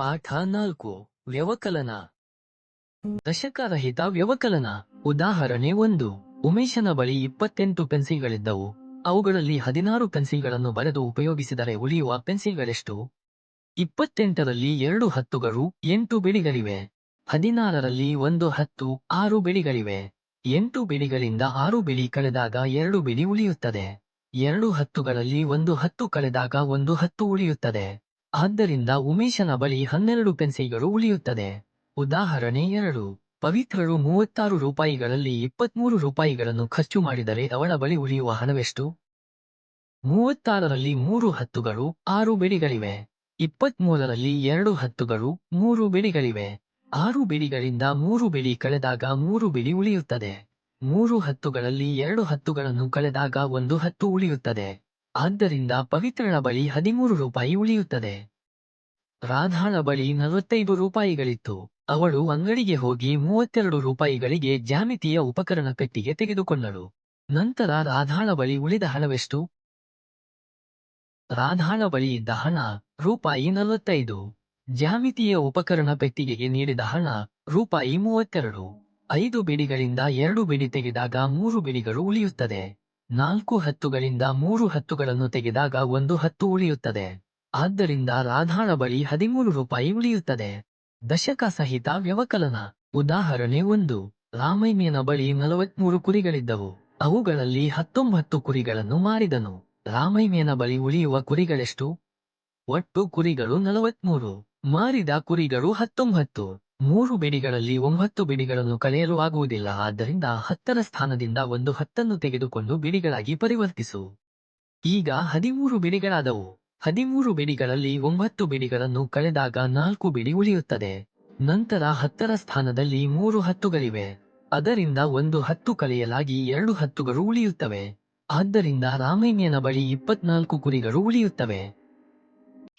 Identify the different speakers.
Speaker 1: ಪಾಠ ನಾಲ್ಕು, ವ್ಯವಕಲನ. ದಶಕರಹಿತ ವ್ಯವಕಲನ. ಉದಾಹರಣೆ ಒಂದು, ಉಮೇಶನ ಬಳಿ ಇಪ್ಪತ್ತೆಂಟು ಪೆನ್ಸಿಲ್ಗಳಿದ್ದವು. ಅವುಗಳಲ್ಲಿ ಹದಿನಾರು ಪೆನ್ಸಿಲ್ಗಳನ್ನು ಬರೆದು ಉಪಯೋಗಿಸಿದರೆ ಉಳಿಯುವ ಪೆನ್ಸಿಲ್ಗಳೆಷ್ಟು? ಇಪ್ಪತ್ತೆಂಟರಲ್ಲಿ ಎರಡು ಹತ್ತುಗಳು, ಎಂಟು ಬಿಳಿಗಳಿವೆ. ಹದಿನಾರರಲ್ಲಿ ಒಂದು ಹತ್ತು, ಆರು ಬಿಳಿಗಳಿವೆ. ಎಂಟು ಬಿಳಿಗಳಿಂದ ಆರು ಬಿಳಿ ಕಳೆದಾಗ ಎರಡು ಬಿಳಿ ಉಳಿಯುತ್ತದೆ. ಎರಡು ಹತ್ತುಗಳಲ್ಲಿ ಒಂದು ಹತ್ತು ಕಳೆದಾಗ ಒಂದು ಹತ್ತು ಉಳಿಯುತ್ತದೆ. ಆದ್ದರಿಂದ ಉಮೇಶನ ಬಳಿ ಹನ್ನೆರಡು ಪೆನ್ಸಿಲ್ಗಳು ಉಳಿಯುತ್ತದೆ. ಉದಾಹರಣೆ ಎರಡು. ಪವಿತ್ರರು ಮೂವತ್ತಾರು ರೂಪಾಯಿಗಳಲ್ಲಿ ಇಪ್ಪತ್ಮೂರು ರೂಪಾಯಿಗಳನ್ನು ಖರ್ಚು ಮಾಡಿದರೆ ಅವಳ ಬಳಿ ಉಳಿಯುವ ಹಣವೆಷ್ಟು? ಮೂವತ್ತಾರರಲ್ಲಿ ಮೂರು ಹತ್ತುಗಳು, ಆರು ಬಿಡಿಗಳಿವೆ. ಇಪ್ಪತ್ಮೂರರಲ್ಲಿ ಎರಡು ಹತ್ತುಗಳು, ಮೂರು ಬಿಡಿಗಳಿವೆ. ಆರು ಬಿಡಿಗಳಿಂದ ಮೂರು ಬಿಡಿ ಕಳೆದಾಗ ಮೂರು ಬಿಡಿ ಉಳಿಯುತ್ತದೆ. ಮೂರು ಹತ್ತುಗಳಲ್ಲಿ ಎರಡು ಹತ್ತುಗಳನ್ನು ಕಳೆದಾಗ ಒಂದು ಹತ್ತು ಉಳಿಯುತ್ತದೆ. ಆದ್ದರಿಂದ ಪವಿತ್ರಳ ಬಳಿ ಹದಿಮೂರು ರೂಪಾಯಿ ಉಳಿಯುತ್ತದೆ. ರಾಧಾಳ ಬಳಿ ನಲವತ್ತೈದು ರೂಪಾಯಿಗಳಿತ್ತು. ಅವಳು ಅಂಗಡಿಗೆ ಹೋಗಿ ಮೂವತ್ತೆರಡು ರೂಪಾಯಿಗಳಿಗೆ ಜ್ಯಾಮಿತಿಯ ಉಪಕರಣ ಪೆಟ್ಟಿಗೆ ತೆಗೆದುಕೊಂಡಳು. ನಂತರ ರಾಧಾಳ ಬಳಿ ಉಳಿದ ಹಣವೆಷ್ಟು? ರಾಧಾಳ ಬಳಿ ಇದ್ದ ಹಣ, ರೂಪಾಯಿ ನಲವತ್ತೈದು. ಜ್ಯಾಮಿತಿಯ ಉಪಕರಣ ಪೆಟ್ಟಿಗೆಗೆ ನೀಡಿದ ಹಣ, ರೂಪಾಯಿ ಮೂವತ್ತೆರಡು. ಐದು ಬಿಡಿಗಳಿಂದ ಎರಡು ಬಿಡಿ ತೆಗೆದಾಗ ಮೂರು ಬಿಡಿಗಳು ಉಳಿಯುತ್ತದೆ. ನಾಲ್ಕು ಹತ್ತುಗಳಿಂದ ಮೂರು ಹತ್ತುಗಳನ್ನು ತೆಗೆದಾಗ ಒಂದು ಹತ್ತು ಉಳಿಯುತ್ತದೆ. ಆದ್ದರಿಂದ ರಾಧಾಳ ಬಳಿ ಹದಿಮೂರು ರೂಪಾಯಿ ಉಳಿಯುತ್ತದೆ. ದಶಕ ಸಹಿತ ವ್ಯವಕಲನ. ಉದಾಹರಣೆ ಒಂದು. ರಾಮಯ್ಯನ ಬಳಿ ನಲವತ್ಮೂರು ಕುರಿಗಳಿದ್ದವು. ಅವುಗಳಲ್ಲಿ ಹತ್ತೊಂಬತ್ತು ಕುರಿಗಳನ್ನು ಮಾರಿದನು. ರಾಮಯ್ಯನ ಬಳಿ ಉಳಿಯುವ ಕುರಿಗಳೆಷ್ಟು? ಒಟ್ಟು ಕುರಿಗಳು ನಲವತ್ಮೂರು. ಮಾರಿದ ಕುರಿಗಳು ಹತ್ತೊಂಬತ್ತು. ಮೂರು ಬಿಡಿಗಳಲ್ಲಿ ಒಂಬತ್ತು ಬಿಡಿಗಳನ್ನು ಕಳೆಯಲು ಆಗುವುದಿಲ್ಲ. ಆದ್ದರಿಂದ ಹತ್ತರ ಸ್ಥಾನದಿಂದ ಒಂದು ಹತ್ತನ್ನು ತೆಗೆದುಕೊಂಡು ಬಿಡಿಗಳಾಗಿ ಪರಿವರ್ತಿಸು. ಈಗ ಹದಿಮೂರು ಬಿಡಿಗಳಾದವು. ಹದಿಮೂರು ಬಿಡಿಗಳಲ್ಲಿ ಒಂಬತ್ತು ಬಿಡಿಗಳನ್ನು ಕಳೆದಾಗ ನಾಲ್ಕು ಬಿಡಿ ಉಳಿಯುತ್ತದೆ. ನಂತರ ಹತ್ತರ ಸ್ಥಾನದಲ್ಲಿ ಮೂರು ಹತ್ತುಗಳಿವೆ. ಅದರಿಂದ ಒಂದು ಹತ್ತು ಕಳೆಯಲಾಗಿ ಎರಡು ಹತ್ತುಗಳು ಉಳಿಯುತ್ತವೆ. ಆದ್ದರಿಂದ ರಾಮಯ್ಯನ ಬಳಿ ಇಪ್ಪತ್ನಾಲ್ಕು ಕುರಿಗಳು ಉಳಿಯುತ್ತವೆ.